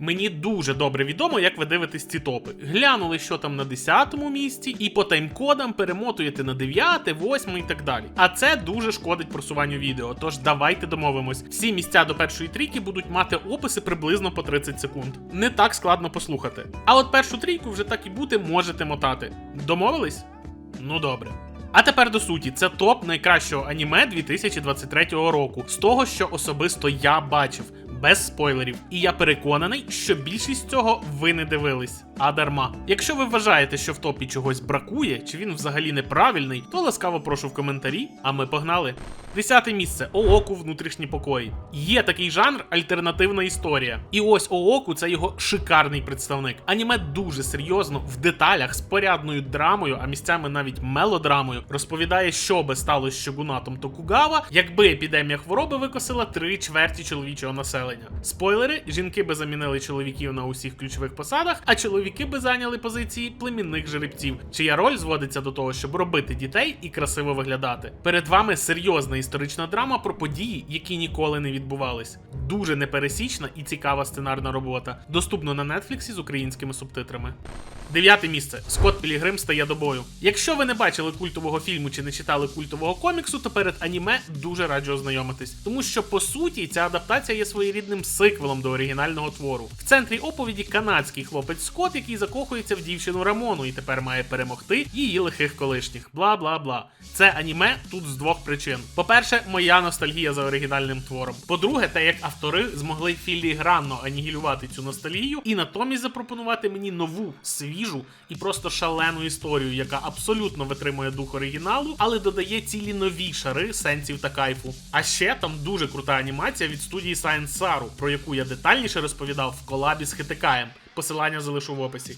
Мені дуже добре відомо, як ви дивитесь ці топи. Глянули, що там на 10-му місці, і по таймкодам перемотуєте на 9, 8 і так далі. А це дуже шкодить просуванню відео. Тож давайте домовимось. Всі місця до першої трійки будуть мати описи приблизно по 30 секунд. Не так складно послухати. А от першу трійку вже так і бути можете мотати. Домовились? Ну добре. А тепер до суті, це топ найкращого аніме 2023 року, з того, що особисто я бачив, без спойлерів. І я переконаний, що більшість цього ви не дивились, а дарма. Якщо ви вважаєте, що в топі чогось бракує, чи він взагалі неправильний, то ласкаво прошу в коментарі, а ми погнали. Десяте місце Ооку внутрішні покої. Є такий жанр альтернативна історія. І ось Ооку це його шикарний представник. Аніме дуже серйозно, в деталях з порядною драмою, а місцями навіть мелодрамою, розповідає, що би сталося з Шогунатом Токугава, якби епідемія хвороби викосила три чверті чоловічого населення. Спойлери: жінки би замінили чоловіків на усіх ключових посадах, а чоловіки би зайняли позиції племінних жеребців, чия роль зводиться до того, щоб робити дітей і красиво виглядати. Перед вами серйозна історична драма про події, які ніколи не відбувались. Дуже непересічна і цікава сценарна робота. Доступно на Нетфліксі з українськими субтитрами. Дев'яте місце. Скотт Пілігрим стає до бою. Якщо ви не бачили культового фільму чи не читали культового коміксу, то перед аніме дуже раджу ознайомитись. Тому що по суті ця адаптація є своєрідним сиквелом до оригінального твору. В центрі оповіді канадський хлопець Скотт, який закохується в дівчину Рамону і тепер має перемогти її лихих колишніх. Бла бла бла. Це аніме тут з двох причин. По-перше, моя ностальгія за оригінальним твором. По-друге, те, як автори змогли філігранно анігілювати цю ностальгію і натомість запропонувати мені нову, свіжу і просто шалену історію, яка абсолютно витримує дух оригіналу, але додає цілі нові шари сенсів та кайфу. А ще там дуже крута анімація від студії Science Saru, про яку я детальніше розповідав в колабі з Хитикаєм. Посилання залишу в описі.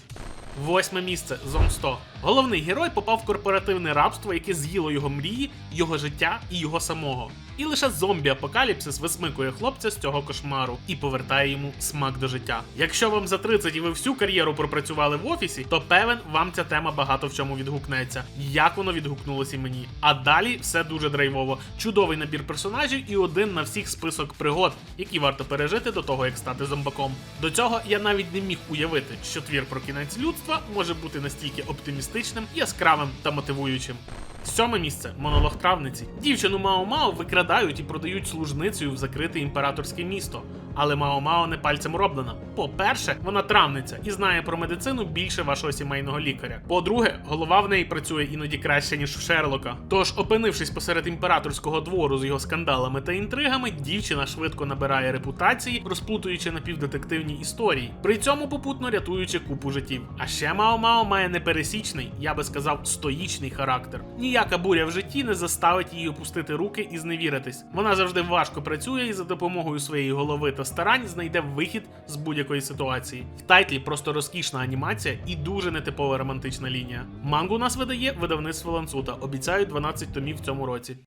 Восьме місце Зон 100. Головний герой попав в корпоративне рабство, яке з'їло його мрії, його життя і його самого. І лише зомбі-апокаліпсис висмикує хлопця з цього кошмару і повертає йому смак до життя. Якщо вам за 30 і ви всю кар'єру пропрацювали в офісі, то певен вам ця тема багато в чому відгукнеться. Як воно відгукнулося мені. А далі все дуже драйвово. Чудовий набір персонажів і один на всіх список пригод, які варто пережити до того, як стати зомбаком. До цього я навіть не міг уявити, що твір про кінець людства може бути настільки оптимістичним, яскравим та мотивуючим. Сьоме місце монолог травниці. Дівчину Мао Мао викрадають і продають служницею в закрите імператорське місто. Але Мао Мао не пальцем роблена. По-перше, вона травниця і знає про медицину більше вашого сімейного лікаря. По-друге, голова в неї працює іноді краще, ніж в Шерлока. Тож, опинившись посеред імператорського двору з його скандалами та інтригами, дівчина швидко набирає репутації, розплутуючи напівдетективні історії, при цьому попутно рятуючи купу життів. А ще Мао Мао має непересічний, я би сказав, стоїчний характер. Ніяка буря в житті не заставить її опустити руки і зневіритись. Вона завжди важко працює і за допомогою своєї голови та старань знайде вихід з будь-якої ситуації. В тайтлі просто розкішна анімація і дуже нетипова романтична лінія. Мангу нас видає видавництво Ланцута. Обіцяють 12 томів в цьому році.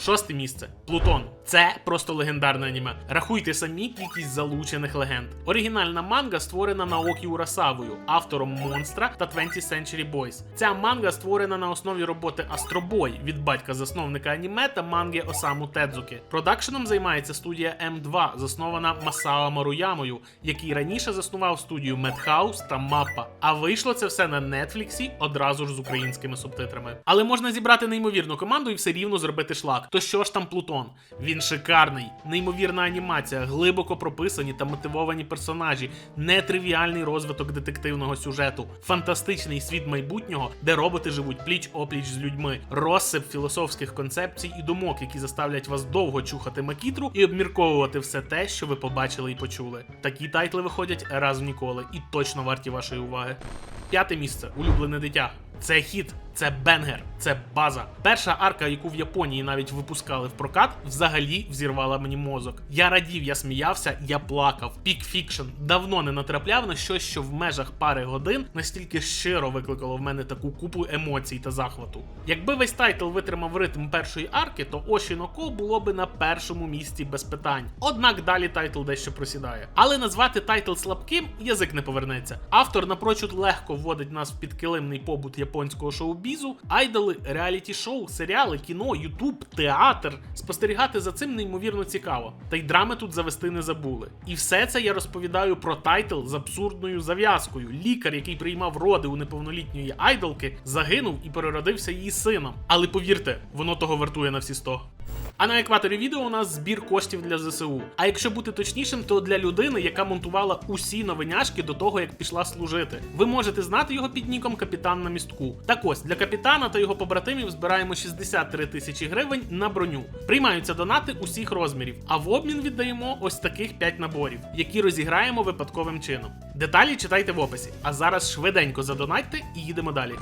Шосте місце Плутон. Це просто легендарне аніме. Рахуйте самі кількість залучених легенд. Оригінальна манга створена Наокі Урасавою, автором монстра та 20th Century Boys. Ця манга створена на основі роботи Астробой від батька засновника аніме та манги Осаму Тедзуки. Продакшеном займається студія М2, заснована Масао Маруямою, який раніше заснував студію Madhouse та Маппа. А вийшло це все на Нетфліксі одразу ж з українськими субтитрами. Але можна зібрати неймовірну команду і все рівно зробити шлак. То що ж там Плутон? Він шикарний, неймовірна анімація, глибоко прописані та мотивовані персонажі, нетривіальний розвиток детективного сюжету, фантастичний світ майбутнього, де роботи живуть пліч опліч з людьми, розсип філософських концепцій і думок, які заставлять вас довго чухати макітру і обмірковувати все те, що ви побачили і почули. Такі тайтли виходять раз в ніколи і точно варті вашої уваги. П'яте місце улюблене дитя. Це хіт, це бенгер, це база. Перша арка, яку в Японії навіть випускали в прокат, взагалі взірвала мені мозок. Я радів, я сміявся, я плакав. Пік фікшн давно не натрапляв на щось, що в межах пари годин настільки щиро викликало в мене таку купу емоцій та захвату. Якби весь тайтл витримав ритм першої арки, то Ошіноко було би на першому місці без питань. Однак далі тайтл дещо просідає. Але назвати тайтл слабким язик не повернеться. Автор напрочуд легко вводить нас в підкилимний побут японського шоу шоу-бізу, айдоли, реаліті-шоу, серіали, кіно, ютуб, театр. Спостерігати за цим неймовірно цікаво. Та й драми тут завести не забули. І все це я розповідаю про тайтл з абсурдною зав'язкою. Лікар, який приймав роди у неповнолітньої айдолки, загинув і переродився її сином. Але повірте, воно того вартує на всі 100. А на екваторі відео у нас збір коштів для ЗСУ. А якщо бути точнішим, то для людини, яка монтувала усі новиняшки до того, як пішла служити. Ви можете знати його під ніком Капітан на містку. Так ось для капітана та його побратимів збираємо 63 тисячі гривень на броню. Приймаються донати усіх розмірів, а в обмін віддаємо ось таких 5 наборів, які розіграємо випадковим чином. Деталі читайте в описі. А зараз швиденько задонатьте і їдемо далі.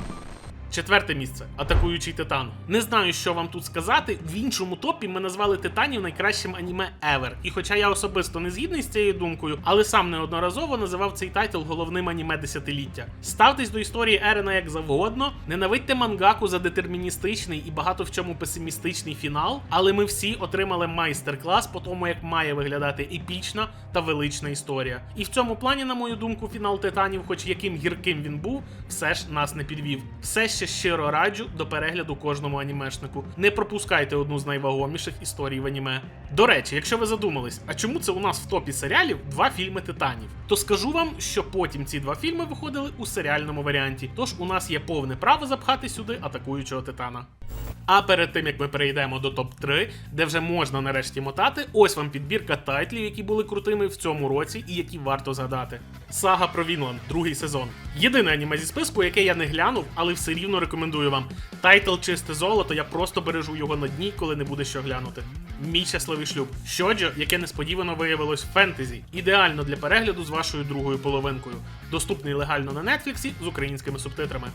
Четверте місце атакуючий титан. Не знаю, що вам тут сказати. В іншому топі ми назвали титанів найкращим аніме ever. І хоча я особисто не згідний з цією думкою, але сам неодноразово називав цей тайтл головним аніме десятиліття. Ставтесь до історії Ерена як завгодно, ненавидьте мангаку за детерміністичний і багато в чому песимістичний фінал, але ми всі отримали майстер-клас по тому, як має виглядати епічна та велична історія. І в цьому плані, на мою думку, фінал титанів, хоч яким гірким він був, все ж нас не підвів. Все ще щиро раджу до перегляду кожному анімешнику. Не пропускайте одну з найвагоміших історій в аніме. До речі, якщо ви задумались, а чому це у нас в топі серіалів два фільми титанів? То скажу вам, що потім ці два фільми виходили у серіальному варіанті. Тож у нас є повне право запхати сюди атакуючого титана. А перед тим як ми перейдемо до топ 3 де вже можна нарешті мотати, ось вам підбірка тайтлів, які були крутими в цьому році і які варто згадати. Сага про Вінланд, другий сезон. Єдине аніме зі списку, яке я не глянув, але все рівно рекомендую вам. Тайтл чисте золото, я просто бережу його на дні, коли не буде що глянути. Мій щасливий шлюб. Щоджо, яке несподівано виявилось фентезі, ідеально для перегляду з вашою другою половинкою. Доступний легально на нетфліксі з українськими субтитрами.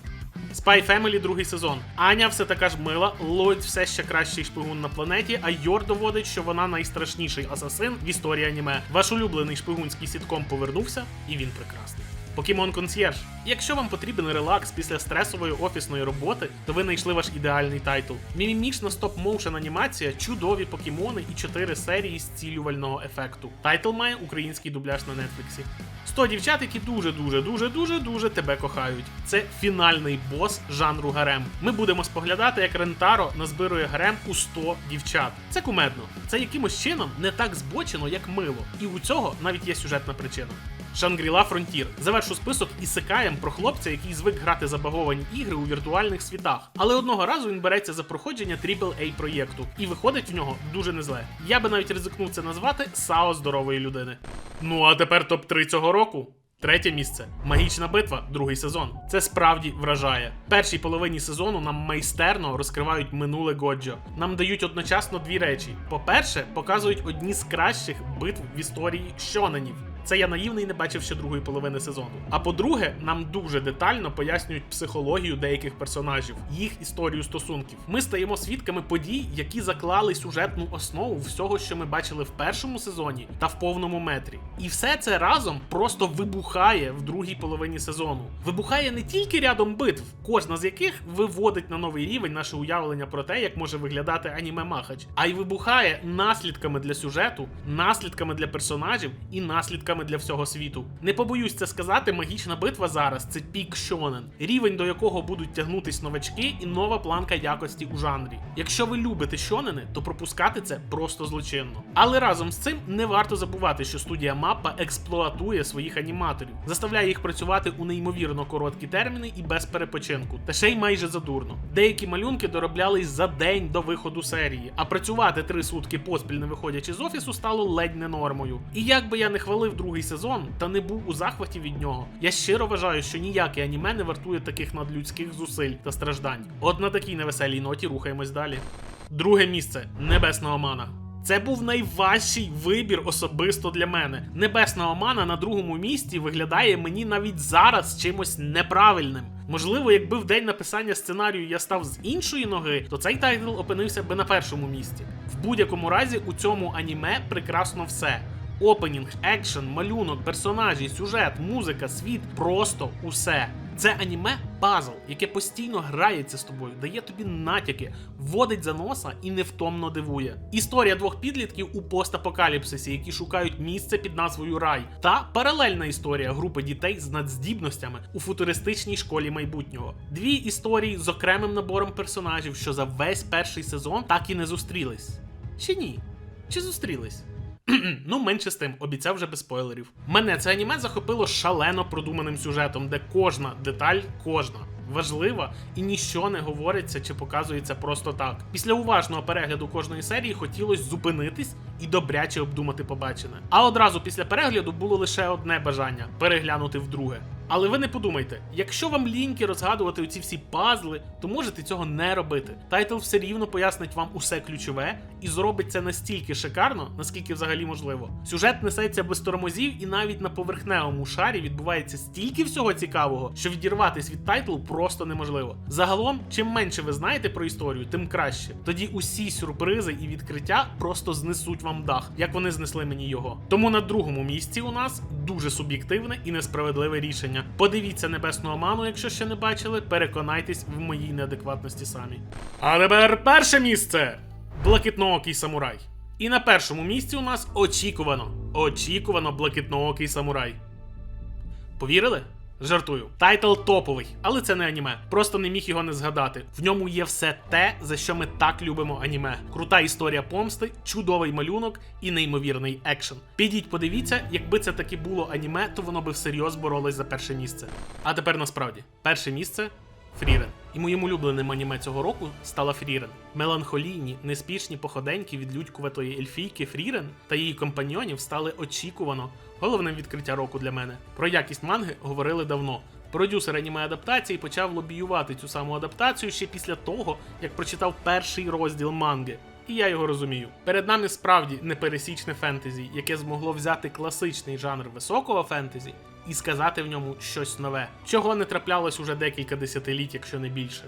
Spy Family другий сезон. Аня все така ж мила, Ллойд все ще кращий шпигун на планеті, а Йор доводить, що вона найстрашніший асасин в історії аніме. Ваш улюблений шпигунський сітком повернувся, і він прекрасний. Покемон Консьєрж. Якщо вам потрібен релакс після стресової офісної роботи, то ви знайшли ваш ідеальний тайтл. Мімімічна стоп-моушен анімація, чудові покемони і 4 серії зцілювального ефекту. Тайтл має український дубляж на нетфліксі. 100 дівчат, які дуже дуже дуже дуже дуже тебе кохають. Це фінальний бос жанру гарем. Ми будемо споглядати, як Рентаро назбирує гарем у 100 дівчат. Це кумедно. Це якимось чином не так збочено, як мило. І у цього навіть є сюжетна причина. Шангріла Фронтір. Завершу список ісикаєм про хлопця, який звик грати забаговані ігри у віртуальних світах. Але одного разу він береться за проходження AAA проєкту і виходить в нього дуже незле. Я би навіть ризикнув це назвати САО здорової людини. Ну а тепер топ 3 цього року. Третє місце магічна битва, другий сезон. Це справді вражає. Першій половині сезону нам майстерно розкривають минуле Годжо. Нам дають одночасно дві речі: по-перше, показують одні з кращих битв в історії щоненів. Це я наївний не бачив ще другої половини сезону. А по-друге, нам дуже детально пояснюють психологію деяких персонажів, їх історію стосунків. Ми стаємо свідками подій, які заклали сюжетну основу всього, що ми бачили в першому сезоні та в повному метрі. І все це разом просто вибухає в другій половині сезону. Вибухає не тільки рядом битв, кожна з яких виводить на новий рівень наше уявлення про те, як може виглядати аніме Махач, а й вибухає наслідками для сюжету, наслідками для персонажів і наслідками для всього світу. Не побоюсь це сказати, магічна битва зараз це пік шонен, рівень до якого будуть тягнутись новачки і нова планка якості у жанрі. Якщо ви любите шонени, то пропускати це просто злочинно. Але разом з цим не варто забувати, що студія Маппа експлуатує своїх аніматорів, заставляє їх працювати у неймовірно короткі терміни і без перепочинку, та ще й майже задурно. Деякі малюнки дороблялись за день до виходу серії, а працювати три сутки поспіль не виходячи з офісу стало ледь не нормою. І як би я не хвалив другий сезон та не був у захваті від нього, я щиро вважаю, що ніяке аніме не вартує таких надлюдських зусиль та страждань. От на такій невеселій ноті рухаємось далі. Друге місце небесна омана. Це був найважчий вибір особисто для мене. Небесна омана на другому місці виглядає мені навіть зараз чимось неправильним. Можливо, якби в день написання сценарію я став з іншої ноги, то цей тайтл опинився би на першому місці. В будь-якому разі у цьому аніме прекрасно все. Опенінг, екшен, малюнок, персонажі, сюжет, музика, світ просто усе. Це аніме пазл, яке постійно грається з тобою, дає тобі натяки, вводить за носа і невтомно дивує. Історія двох підлітків у постапокаліпсисі, які шукають місце під назвою Рай, та паралельна історія групи дітей з надздібностями у футуристичній школі майбутнього. Дві історії з окремим набором персонажів, що за весь перший сезон так і не зустрілись. Чи ні? Чи зустрілись? ну, менше з тим, обіцяв вже без спойлерів. Мене це аніме захопило шалено продуманим сюжетом, де кожна деталь, кожна. Важлива і ніщо не говориться чи показується просто так. Після уважного перегляду кожної серії хотілося зупинитись і добряче обдумати побачене. А одразу після перегляду було лише одне бажання переглянути вдруге. Але ви не подумайте, якщо вам ліньки розгадувати оці всі пазли, то можете цього не робити. Тайтл все рівно пояснить вам усе ключове і зробить це настільки шикарно, наскільки взагалі можливо. Сюжет несеться без тормозів, і навіть на поверхневому шарі відбувається стільки всього цікавого, що відірватись від тайтлу просто неможливо. Загалом, чим менше ви знаєте про історію, тим краще. Тоді усі сюрпризи і відкриття просто знесуть вам дах, як вони знесли мені його. Тому на другому місці у нас дуже суб'єктивне і несправедливе рішення. Подивіться небесну оману, якщо ще не бачили, переконайтесь в моїй неадекватності самі. А тепер перше місце блакитноокий самурай. І на першому місці у нас очікувано, очікувано блакитноокий самурай. Повірили? Жартую. Тайтл топовий, але це не аніме. Просто не міг його не згадати. В ньому є все те, за що ми так любимо аніме. Крута історія помсти, чудовий малюнок і неймовірний екшен. Підіть, подивіться, якби це таки було аніме, то воно би всерйоз боролось за перше місце. А тепер насправді, перше місце Фрірен. І моїм улюбленим аніме цього року стала Фрірен. Меланхолійні, неспішні походеньки від людькуватої ельфійки Фрірен та її компаньйонів стали очікувано головним відкриття року для мене. Про якість манги говорили давно. Продюсер аніме адаптації почав лобіювати цю саму адаптацію ще після того, як прочитав перший розділ манги. І я його розумію. Перед нами справді непересічне фентезі, яке змогло взяти класичний жанр високого фентезі і сказати в ньому щось нове, чого не траплялось уже декілька десятиліть, якщо не більше.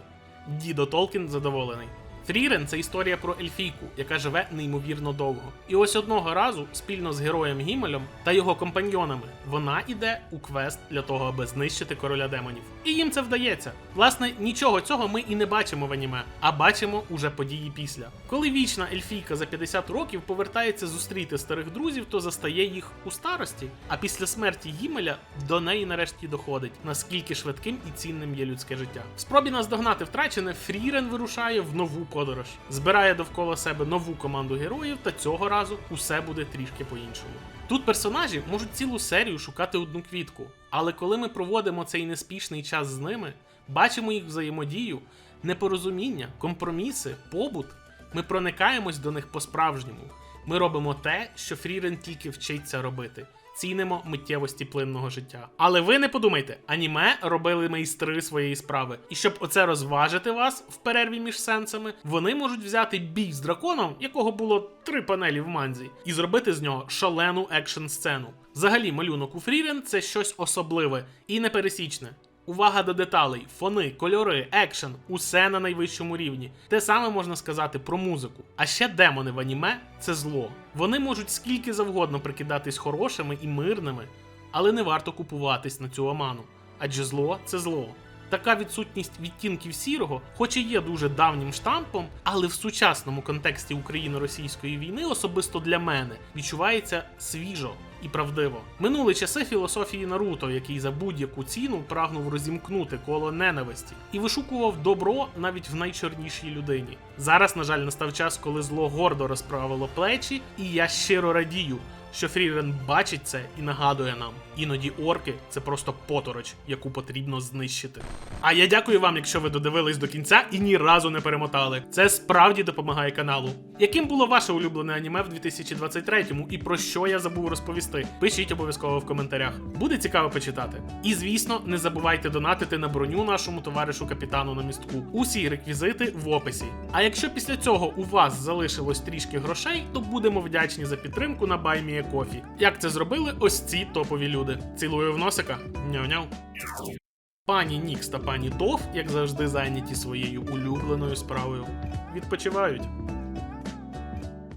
Дідо Толкін задоволений. Фрірен це історія про ельфійку, яка живе неймовірно довго. І ось одного разу, спільно з героєм Гімелем та його компаньйонами, вона іде у квест для того, аби знищити короля демонів. І їм це вдається. Власне, нічого цього ми і не бачимо в аніме, а бачимо уже події після. Коли вічна ельфійка за 50 років повертається зустріти старих друзів, то застає їх у старості. А після смерті Гімеля до неї нарешті доходить, наскільки швидким і цінним є людське життя. В спробі наздогнати втрачене, Фрірен вирушає в нову подорож, збирає довкола себе нову команду героїв, та цього разу усе буде трішки по-іншому. Тут персонажі можуть цілу серію шукати одну квітку, але коли ми проводимо цей неспішний час з ними, бачимо їх взаємодію, непорозуміння, компроміси, побут, ми проникаємось до них по-справжньому. Ми робимо те, що Фрірен тільки вчиться робити. Цінимо миттєвості плинного життя. Але ви не подумайте, аніме робили майстри своєї справи. І щоб оце розважити вас в перерві між сенсами, вони можуть взяти бій з драконом, якого було три панелі в манзі, і зробити з нього шалену екшн сцену. Взагалі, малюнок у Фрірен це щось особливе і непересічне. Увага до деталей, фони, кольори, екшен усе на найвищому рівні. Те саме можна сказати про музику. А ще демони в аніме це зло. Вони можуть скільки завгодно прикидатись хорошими і мирними, але не варто купуватись на цю оману. Адже зло це зло. Така відсутність відтінків сірого, хоч і є дуже давнім штампом, але в сучасному контексті Україно-російської війни, особисто для мене, відчувається свіжо і правдиво. Минули часи філософії Наруто, який за будь-яку ціну прагнув розімкнути коло ненависті і вишукував добро навіть в найчорнішій людині. Зараз, на жаль, настав час, коли зло гордо розправило плечі, і я щиро радію. Що Фрірен бачить це і нагадує нам. Іноді орки це просто потороч, яку потрібно знищити. А я дякую вам, якщо ви додивились до кінця і ні разу не перемотали. Це справді допомагає каналу. Яким було ваше улюблене аніме в 2023-му і про що я забув розповісти? Пишіть обов'язково в коментарях. Буде цікаво почитати. І звісно, не забувайте донатити на броню нашому товаришу капітану на містку. Усі реквізити в описі. А якщо після цього у вас залишилось трішки грошей, то будемо вдячні за підтримку на Баймія Кофі. Як це зробили ось ці топові люди. Цілую в носика. Няу-няу. Пані Нікс та пані Тов, як завжди, зайняті своєю улюбленою справою. Відпочивають.